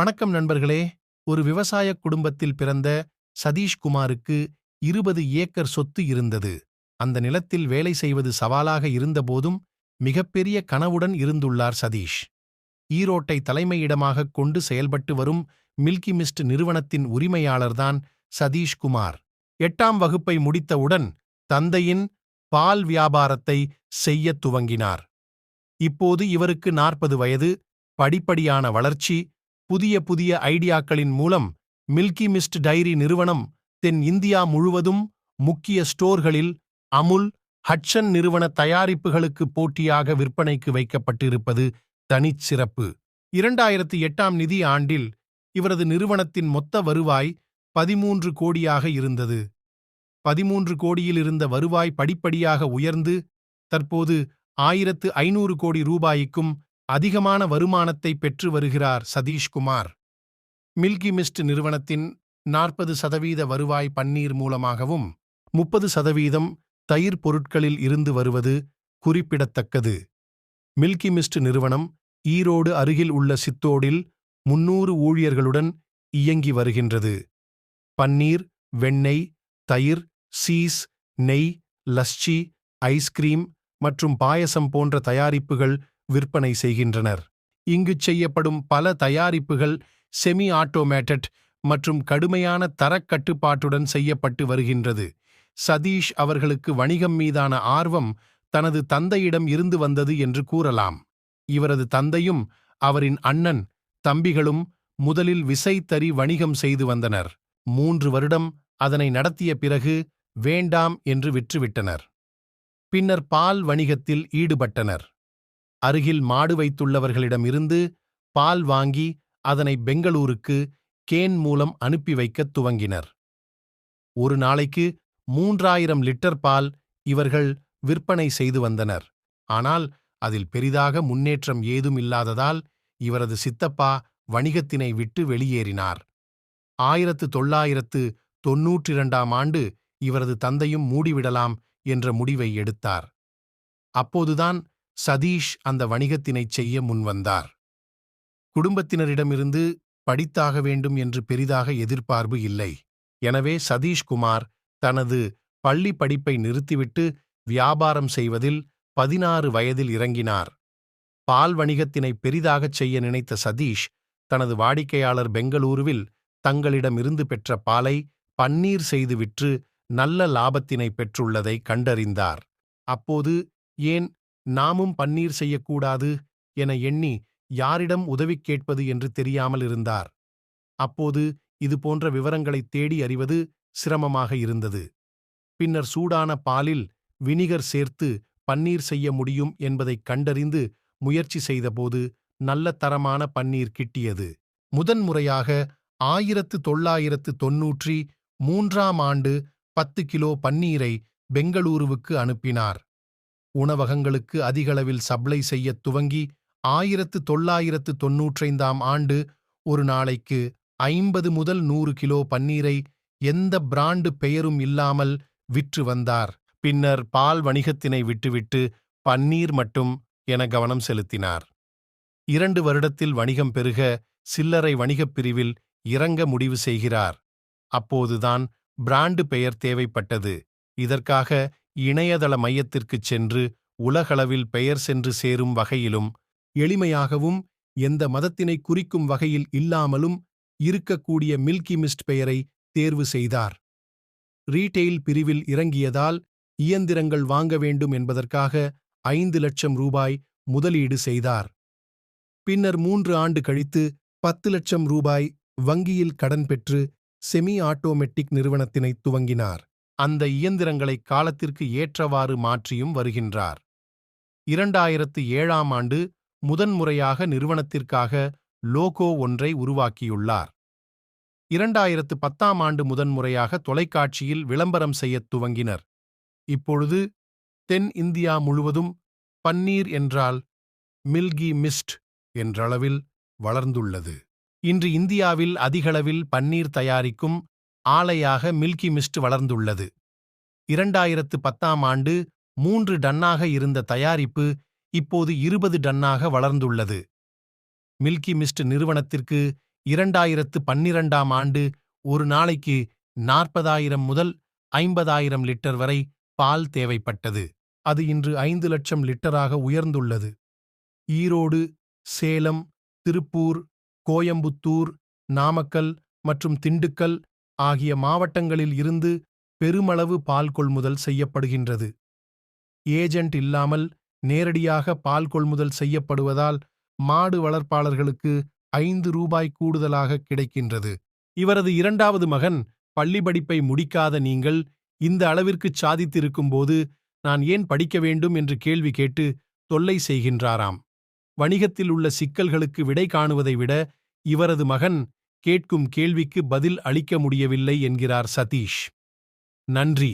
வணக்கம் நண்பர்களே. ஒரு விவசாய குடும்பத்தில் பிறந்த சதீஷ்குமாருக்கு இருபது ஏக்கர் சொத்து இருந்தது. அந்த நிலத்தில் வேலை செய்வது சவாலாக இருந்தபோதும் மிகப்பெரிய கனவுடன் இருந்துள்ளார் சதீஷ். ஈரோட்டை தலைமையிடமாகக் கொண்டு செயல்பட்டு வரும் மில்கி மிஸ்ட் நிறுவனத்தின் உரிமையாளர்தான் சதீஷ்குமார். எட்டாம் வகுப்பை முடித்தவுடன் தந்தையின் பால் வியாபாரத்தை செய்யத் துவங்கினார். இப்போது இவருக்கு நாற்பது வயது படிப்படியான வளர்ச்சி புதிய புதிய ஐடியாக்களின் மூலம் மில்கி மிஸ்ட் டைரி நிறுவனம் தென் இந்தியா முழுவதும் முக்கிய ஸ்டோர்களில் அமுல் ஹட்சன் நிறுவன தயாரிப்புகளுக்கு போட்டியாக விற்பனைக்கு வைக்கப்பட்டிருப்பது தனிச்சிறப்பு இரண்டாயிரத்து எட்டாம் நிதி ஆண்டில் இவரது நிறுவனத்தின் மொத்த வருவாய் பதிமூன்று கோடியாக இருந்தது. பதிமூன்று கோடியில் இருந்த வருவாய் படிப்படியாக உயர்ந்து தற்போது ஆயிரத்து ஐநூறு கோடி ரூபாய்க்கும் அதிகமான வருமானத்தை பெற்று வருகிறார் சதீஷ்குமார். மில்கி மிஸ்ட் நிறுவனத்தின் நாற்பது சதவீத வருவாய் பன்னீர் மூலமாகவும் முப்பது சதவீதம் தயிர் பொருட்களில் இருந்து வருவது குறிப்பிடத்தக்கது. மில்கி மிஸ்ட் நிறுவனம் ஈரோடு அருகில் உள்ள சித்தோடில் முன்னூறு ஊழியர்களுடன் இயங்கி வருகின்றது. பன்னீர் வெண்ணெய் தயிர் சீஸ் நெய் லஸ்சி ஐஸ்கிரீம் மற்றும் பாயசம் போன்ற தயாரிப்புகள் விற்பனை செய்கின்றனர். இங்குச் செய்யப்படும் பல தயாரிப்புகள் செமி ஆட்டோமேட்டட் மற்றும் கடுமையான தரக் கட்டுப்பாட்டுடன் செய்யப்பட்டு வருகின்றது. சதீஷ் அவர்களுக்கு வணிகம் மீதான ஆர்வம் தனது தந்தையிடம் இருந்து வந்தது என்று கூறலாம். இவரது தந்தையும் அவரின் அண்ணன் தம்பிகளும் முதலில் விசைத்தறி வணிகம் செய்து வந்தனர். மூன்று வருடம் அதனை நடத்திய பிறகு வேண்டாம் என்று விற்றுவிட்டனர். பின்னர் பால் வணிகத்தில் ஈடுபட்டனர். அருகில் மாடு வைத்துள்ளவர்களிடமிருந்து பால் வாங்கி அதனை பெங்களூருக்கு கேன் மூலம் அனுப்பி வைக்கத் துவங்கினர். ஒரு நாளைக்கு மூன்றாயிரம் லிட்டர் பால் இவர்கள் விற்பனை செய்து வந்தனர். ஆனால் அதில் பெரிதாக முன்னேற்றம் ஏதும் இல்லாததால் இவரது சித்தப்பா வணிகத்தினை விட்டு வெளியேறினார். ஆயிரத்து தொள்ளாயிரத்து தொன்னூற்றிரண்டாம் ஆண்டு இவரது தந்தையும் மூடிவிடலாம் என்ற முடிவை எடுத்தார். அப்போதுதான் சதீஷ் அந்த வணிகத்தினைச் செய்ய முன்வந்தார். குடும்பத்தினரிடமிருந்து படித்தாக வேண்டும் என்று பெரிதாக எதிர்பார்ப்பு இல்லை. எனவே சதீஷ்குமார் தனது பள்ளி படிப்பை நிறுத்திவிட்டு வியாபாரம் செய்வதில் பதினாறு வயதில் இறங்கினார். பால் வணிகத்தினை பெரிதாகச் செய்ய நினைத்த சதீஷ் தனது வாடிக்கையாளர் பெங்களூருவில் தங்களிடமிருந்து பெற்ற பாலை பன்னீர் செய்து விற்று நல்ல லாபத்தினை பெற்றுள்ளதை கண்டறிந்தார். அப்போது ஏன் நாமும் பன்னீர் செய்யக்கூடாது என எண்ணி யாரிடம் உதவி கேட்பது என்று தெரியாமல் இருந்தார். அப்போது இது போன்ற விவரங்களைத் தேடி அறிவது சிரமமாக இருந்தது. பின்னர் சூடான பாலில் வினிகர் சேர்த்து பன்னீர் செய்ய முடியும் என்பதைக் கண்டறிந்து முயற்சி செய்தபோது நல்ல தரமான பன்னீர் கிட்டியது. முதன்முறையாக ஆயிரத்து தொள்ளாயிரத்து தொன்னூற்றி மூன்றாம் ஆண்டு பத்து கிலோ பன்னீரை பெங்களூருவுக்கு அனுப்பினார். உணவகங்களுக்கு அதிகளவில் சப்ளை செய்யத் துவங்கி ஆயிரத்து தொள்ளாயிரத்து தொன்னூற்றைந்தாம் ஆண்டு ஒரு நாளைக்கு ஐம்பது முதல் நூறு கிலோ பன்னீரை எந்த பிராண்டு பெயரும் இல்லாமல் விற்று வந்தார். பின்னர் பால் வணிகத்தினை விட்டுவிட்டு பன்னீர் மட்டும் என கவனம் செலுத்தினார். இரண்டு வருடத்தில் வணிகம் பெருக சில்லறை வணிகப் பிரிவில் இறங்க முடிவு செய்கிறார். அப்போதுதான் பிராண்டு பெயர் தேவைப்பட்டது. இதற்காக இணையதள மையத்திற்குச் சென்று உலகளவில் பெயர் சென்று சேரும் வகையிலும் எளிமையாகவும் எந்த மதத்தினை குறிக்கும் வகையில் இல்லாமலும் இருக்கக்கூடிய மில்கி மிஸ்ட் பெயரை தேர்வு செய்தார். ரீட்டெயில் பிரிவில் இறங்கியதால் இயந்திரங்கள் வாங்க வேண்டும் என்பதற்காக ஐந்து லட்சம் ரூபாய் முதலீடு செய்தார். பின்னர் மூன்று ஆண்டு கழித்து பத்து லட்சம் ரூபாய் வங்கியில் கடன் பெற்று செமி ஆட்டோமெட்டிக் நிறுவனத்தினை துவங்கினார். அந்த இயந்திரங்களை காலத்திற்கு ஏற்றவாறு மாற்றியும் வருகின்றார். இரண்டாயிரத்து ஏழாம் ஆண்டு முதன்முறையாக நிறுவனத்திற்காக லோகோ ஒன்றை உருவாக்கியுள்ளார். இரண்டாயிரத்து பத்தாம் ஆண்டு முதன்முறையாக தொலைக்காட்சியில் விளம்பரம் செய்யத் துவங்கினர். இப்பொழுது தென் இந்தியா முழுவதும் பன்னீர் என்றால் மில்கி மிஸ்ட் என்றளவில் வளர்ந்துள்ளது. இன்று இந்தியாவில் அதிகளவில் பன்னீர் தயாரிக்கும் ஆலையாக மில்கி மிஸ்ட் வளர்ந்துள்ளது. இரண்டாயிரத்து பத்தாம் ஆண்டு மூன்று டன்னாக இருந்த தயாரிப்பு இப்போது இருபது டன்னாக வளர்ந்துள்ளது. மில்கி மிஸ்ட் நிறுவனத்திற்கு இரண்டாயிரத்து பன்னிரண்டாம் ஆண்டு ஒரு நாளைக்கு நாற்பதாயிரம் முதல் ஐம்பதாயிரம் லிட்டர் வரை பால் தேவைப்பட்டது. அது இன்று ஐந்து லட்சம் லிட்டராக உயர்ந்துள்ளது. ஈரோடு சேலம் திருப்பூர் கோயம்புத்தூர் நாமக்கல் மற்றும் திண்டுக்கல் ஆகிய மாவட்டங்களில் இருந்து பெருமளவு பால் கொள்முதல் செய்யப்படுகின்றது. ஏஜெண்ட் இல்லாமல் நேரடியாக பால் கொள்முதல் செய்யப்படுவதால் மாடு வளர்ப்பாளர்களுக்கு ஐந்து ரூபாய் கூடுதலாக கிடைக்கின்றது. இவரது இரண்டாவது மகன் பள்ளி படிப்பை முடிக்காத நீங்கள் இந்த அளவிற்குச் சாதித்திருக்கும்போது நான் ஏன் படிக்க வேண்டும் என்று கேள்வி கேட்டு தொல்லை செய்கின்றாராம். வணிகத்தில் உள்ள சிக்கல்களுக்கு விடை காணுவதை விட இவரது மகன் கேட்கும் கேள்விக்கு பதில் அளிக்க முடியவில்லை என்கிறார் சதீஷ். நன்றி.